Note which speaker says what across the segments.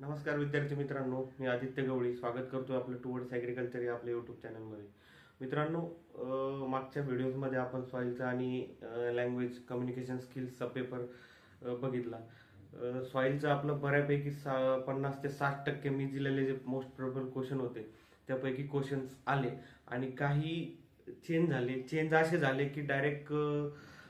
Speaker 1: नमस्कार विद्यार्थी मित्रांनो मी आदित्य गवळी. स्वागत करतो आपलं टुवर्ड्स ॲग्रिकल्चर या आपल्या यूट्यूब चॅनलमध्ये मित्रांनो मागच्या व्हिडिओजमध्ये आपण सॉईलचा आणि लँग्वेज कम्युनिकेशन स्किल्सचा पेपर बघितला. सॉईलचं आपलं बऱ्यापैकी सा पन्नास ते साठ टक्के मी दिलेले जे मोस्ट प्रोबल क्वेश्चन होते त्यापैकी क्वेश्चन्स आले. आणि काही चेंज झाले चेंज असे झाले की डायरेक्ट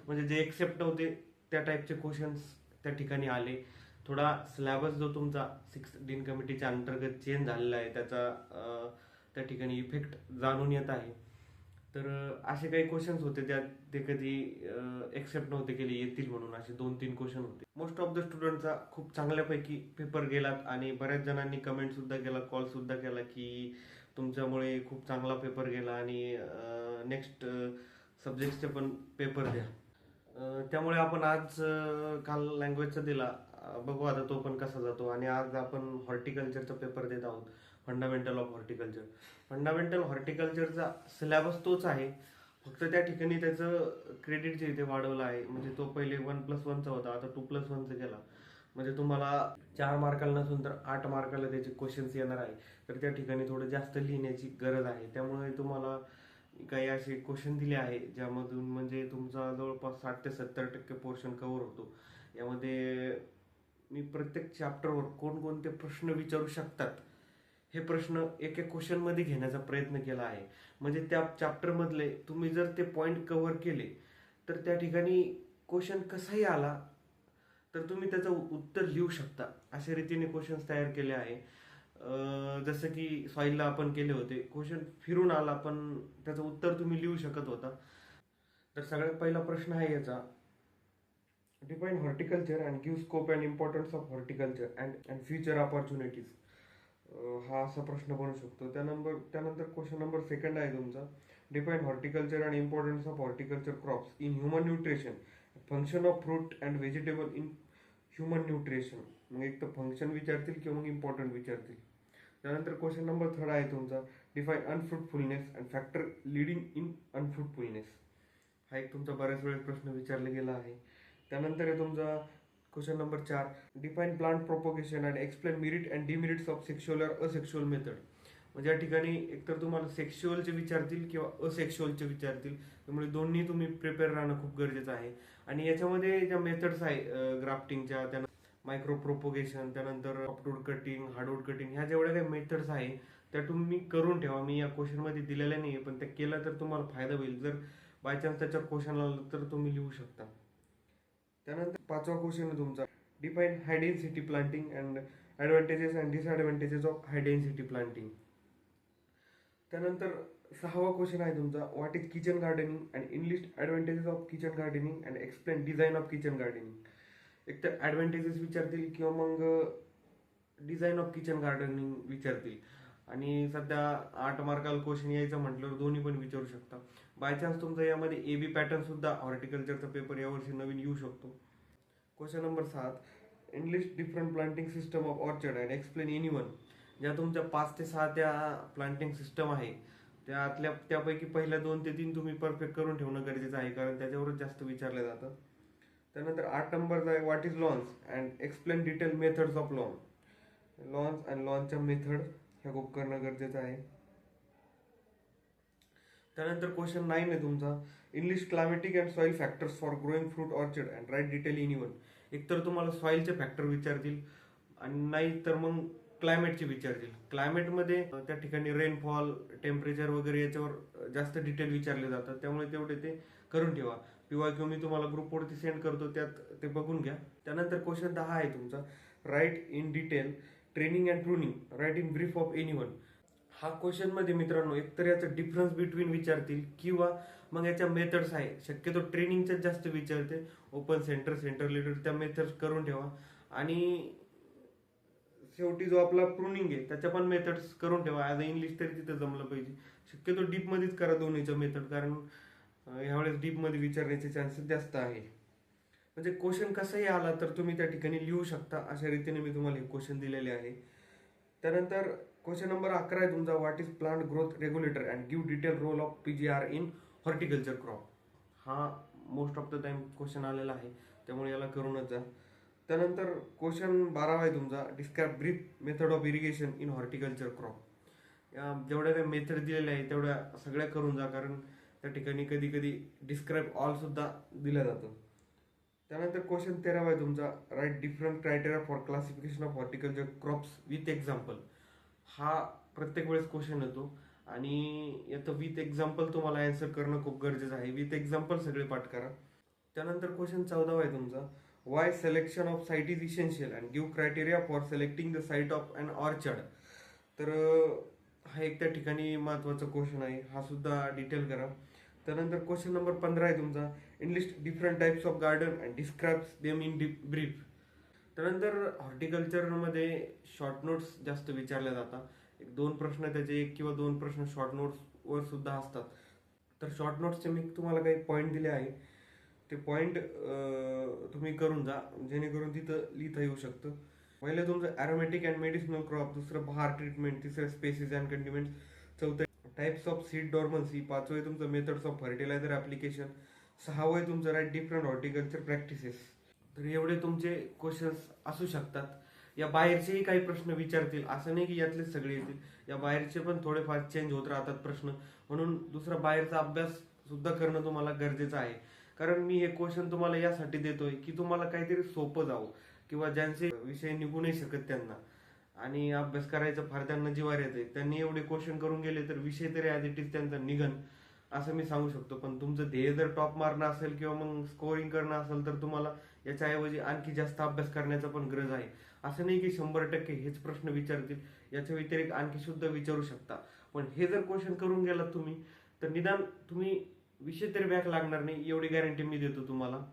Speaker 1: म्हणजे जे एक्सेप्ट होते त्या टाईपचे क्वेश्चन्स त्या ठिकाणी आले. थोडा स्लॅबच जो तुमचा सिक्स डीन कमिटीच्या अंतर्गत चेंज झालेला आहे त्याचा त्या ठिकाणी इफेक्ट जाणून येत आहे. तर असे काही क्वेश्चन्स होते त्यात ते कधी एक्सेप्ट नव्हते केले येतील म्हणून असे दोन तीन क्वेश्चन होते. मोस्ट ऑफ द स्टुडंटचा खूप चांगल्यापैकी पेपर गेलात आणि बऱ्याच जणांनी कमेंट सुद्धा केला कॉल सुद्धा केला की तुमच्यामुळे खूप चांगला पेपर गेला आणि नेक्स्ट सब्जेक्टचे पण पेपर द्या. त्यामुळे आपण आज काल लँग्वेजचा दिला. बघू आता तो पण कसा जातो. आणि आज आपण हॉर्टिकल्चरचा पेपर देत आहोत. फंडामेंटल ऑफ हॉर्टिकल्चर फंडामेंटल हॉर्टिकल्चरचा सिलॅबस तोच आहे. फक्त त्या ठिकाणी त्याचं क्रेडिट जे इथे वाढवलं आहे. म्हणजे तो पहिले वन प्लस वनचा होता. आता टू प्लस वनचा गेला म्हणजे तुम्हाला चार मार्काला नसून तर आठ मार्काला त्याचे क्वेश्चन्स येणार आहे. तर त्या ठिकाणी थोडं जास्त लिहिण्याची गरज आहे. त्यामुळे तुम्हाला काही असे क्वेश्चन दिले आहे ज्यामधून म्हणजे तुमचा जवळपास साठ ते सत्तर टक्के पोर्शन कव्हर होतो. यामध्ये मी प्रत्येक चॅप्टरवर कोणकोणते प्रश्न विचारू शकतात हे प्रश्न एक एक क्वेश्चनमध्ये घेण्याचा प्रयत्न केला आहे. म्हणजे त्या चॅप्टरमधले तुम्ही जर ते पॉईंट कव्हर केले तर त्या ठिकाणी क्वेश्चन कसाही आला तर तुम्ही त्याचं उत्तर लिहू शकता. अशा रीतीने क्वेश्चन्स तयार केले आहे. जसं की सॉईलला आपण केले होते क्वेश्चन फिरून आला पण त्याचं उत्तर तुम्ही लिहू शकत होता. तर सगळ्यात पहिला प्रश्न आहे याचा define horticulture and give scope and importance of horticulture and and future opportunities. हा असा प्रश्न बनू शकतो. त्यानंतर त्यानंतर क्वेश्चन नंबर सेकंड आहे तुमचा. Define horticulture and importance of horticulture crops in human nutrition function of fruit and vegetable in human nutrition मग एक तर फंक्शन विचारतील किंवा मग इम्पॉर्टंट विचारतील. त्यानंतर क्वेश्चन नंबर थर्ड आहे तुमचा. Define unfruitfulness and factor leading in unfruitfulness हा एक तुमचा बऱ्याच वेळेस प्रश्न विचारला गेला आहे. त्यानंतर आहे तुमचा क्वेश्चन नंबर चार. Define plant propagation and explain merit and demerits of sexual or asexual method म्हणजे या ठिकाणी एकतर तुम्हाला सेक्शुअलचे विचारतील किंवा असेक्शुअलचे विचारतील. त्यामुळे दोन्ही तुम्ही प्रिपेअर राहणं खूप गरजेचं आहे. आणि याच्यामध्ये ज्या मेथड्स आहे ग्राफ्टिंगच्या त्या मायक्रो प्रोपोगेशन त्यानंतर सॉफ्टवूड कटिंग हार्डवूड कटिंग ह्या जेवढ्या काही मेथड्स आहे त्या तुम्ही करून ठेवा. मी या क्वेश्चनमध्ये दिलेल्या नाही आहे पण त्या केल्या तर तुम्हाला फायदा होईल. जर बाय चान्स त्याच्यावर क्वेश्चन आला तर तुम्ही लिहू शकता. त्यानंतर पाचवा क्वेश्चन आहे तुमचा. Define high density planting and advantages and disadvantages of high density planting त्यानंतर सहावा क्वेश्चन आहे तुमचा. What is kitchen gardening and enlist advantages of kitchen gardening and explain design of kitchen gardening एक तर ॲडव्हान्टेजेस विचारतील किंवा मग डिझाईन ऑफ किचन गार्डनिंग विचारतील. आणि सध्या आठ मार्काला क्वेश्चन यायचं म्हटल्यावर दोन्ही पण विचारू शकता. बाय चान्स तुमचा यामध्ये ए बी पॅटर्न सुद्धा हॉर्टिकल्चरचा पेपर यावर्षी नवीन येऊ शकतो. क्वेश्चन नंबर सात. Enlist different planting system of orchard and explain any one ज्या तुमच्या पाच ते सहा त्या प्लांटिंग सिस्टम आहे त्यातल्या त्यापैकी पहिल्या दोन ते तीन तुम्ही परफेक्ट करून ठेवणं गरजेचं आहे कारण त्याच्यावरच जास्त विचारलं जातं. त्यानंतर आठ नंबरचा आहे what is lawns and explain detail methods of lawn lawns and लॉन्सच्या method ह्या खूप करणं गरजेचं आहे. त्यानंतर क्वेश्चन नाईन आहे तुमचा. Enlist climatic and soil factors for growing fruit orchard and write detail in even एकतर तुम्हाला सॉईलचे फॅक्टर विचारतील आणि नाही तर मग क्लायमेटचे विचारतील. क्लायमेटमध्ये त्या ठिकाणी रेनफॉल टेम्परेचर वगैरे याच्यावर जास्त डिटेल विचारले जातात. त्यामुळे तेवढे ते करून ठेवा. किंवा किंवा मी तुम्हाला ग्रुपवरती सेंड करतो त्यात ते बघून घ्या. त्यानंतर क्वेश्चन दहा आहे तुमचा. Write in detail training and pruning write in brief of any one हा क्वेश्चनमध्ये मित्रांनो एकतर याचा डिफरन्स बिटवीन विचारतील किंवा मग याच्या मेथड्स आहे. शक्यतो ट्रेनिंगच्या जास्त विचारते. ओपन सेंटर सेंटर लिडर त्या मेथड्स करून ठेवा. आणि शेवटी जो आपला प्रुनिंग आहे त्याच्या पण मेथड्स करून ठेवा. ॲज अ इंग्लिश तरी तिथं जमलं पाहिजे. शक्यतो डीपमध्येच करा दोन्हीचं मेथड कारण ह्यावेळेस डीपमध्ये विचारण्याचे चान्सेस जास्त आहे. म्हणजे क्वेश्चन कसाही आला तर तुम्ही त्या ठिकाणी लिहू शकता. अशा रीतीने मी तुम्हाला हे क्वेश्चन दिलेले आहे. त्यानंतर क्वेश्चन नंबर अकरा आहे तुमचा. What is plant growth regulator and give detail role of P G R in horticulture crop हा most of the time question आलेला आहे. त्यामुळे याला करूनच जा. त्यानंतर क्वेश्चन बारावा आहे तुमचा. Describe breath method of irrigation in horticulture crop या जेवढ्या काही मेथड दिलेल्या आहे तेवढ्या सगळ्या करून जा. कारण त्या ठिकाणी कधी कधी डिस्क्राईब ऑल सुद्धा दिलं जातं. त्यानंतर क्वेश्चन तेरावा आहे तुमचा. Write different criteria for classification of horticulture crops with example हा प्रत्येक वेळेस क्वेश्चन येतो. आणि याचं विथ एक्झाम्पल तुम्हाला आन्सर करणं खूप गरजेचं आहे. विथ एक्झाम्पल सगळे पाठ करा. त्यानंतर क्वेश्चन चौदावा आहे तुमचा. Why selection of site is essential and give criteria for selecting the site of and orchard तर हा एक त्या ठिकाणी महत्त्वाचा क्वेश्चन आहे. हा सुद्धा डिटेल करा. त्यानंतर क्वेश्चन नंबर पंधरा आहे तुमचा. Enlist different types of garden and describes them in brief त्यानंतर हॉर्टिकल्चरमध्ये शॉर्ट नोट्स जास्त विचारल्या जातात. एक दोन प्रश्न त्याचे एक किंवा दोन प्रश्न शॉर्ट नोट्सवर सुद्धा असतात. तर शॉर्ट नोट्सचे मी तुम्हाला काही पॉईंट दिले आहे. ते पॉईंट तुम्ही करून जा. जेणेकरून तिथं लिहिता येऊ शकतं. पहिलं तुमचं ॲरोमॅटिक अँड मेडिसिनल क्रॉप दुसरं बहार ट्रीटमेंट तिसरं स्पेसिस अँड कंडिमेंट चौथं टाइप्स ऑफ सीड डॉर्मन्सी पाचवं आहे तुमचं मेथड्स ऑफ फर्टिलायझर ॲप्लिकेशन सहावं आहे तुमचं राईट डिफरंट हॉर्टिकल्चर प्रॅक्टिसेस तर एवढे तुमचे क्वेश्चन्स असू शकतात. या बाहेरचेही काही प्रश्न विचारतील असं नाही की यातले सगळे येतील. या बाहेरचे पण थोडेफार चेंज होत राहतात प्रश्न. म्हणून दुसरा बाहेरचा अभ्यास सुद्धा करणं तुम्हाला गरजेचं आहे. कारण मी हे क्वेश्चन तुम्हाला यासाठी देतोय की तुम्हाला काहीतरी सोपं जावं किंवा ज्यांचे विषय निघू नाही शकत त्यांना. आणि अभ्यास करायचं फार त्यांना जिवार येते त्यांनी एवढे क्वेश्चन करून गेले तर विषय तरी ॲज इट इज त्यांचा निघन असं मी सांगू शकतो. पण तुमचं ध्येय जर टॉप मारणं असेल किंवा मग स्कोरिंग करणं असेल तर तुम्हाला याच्याऐवजी आणखी जास्त अभ्यास करण्याचा पण गरज आहे. असं नाही की शंभर टक्के हेच प्रश्न विचारतील याच्या व्यतिरिक्त आणखी सुद्धा विचारू शकता. पण हे जर क्वेश्चन करून गेलात तुम्ही तर निदान तुम्ही विषय तरी बॅक लागणार नाही एवढी गॅरंटी मी देतो तुम्हाला.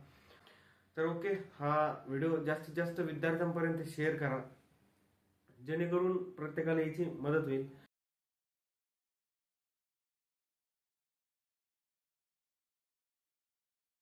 Speaker 1: तर ओके हा व्हिडिओ जास्तीत जास्त विद्यार्थ्यांपर्यंत शेअर करा. जेणेकरून प्रत्येकाला याची मदत होईल.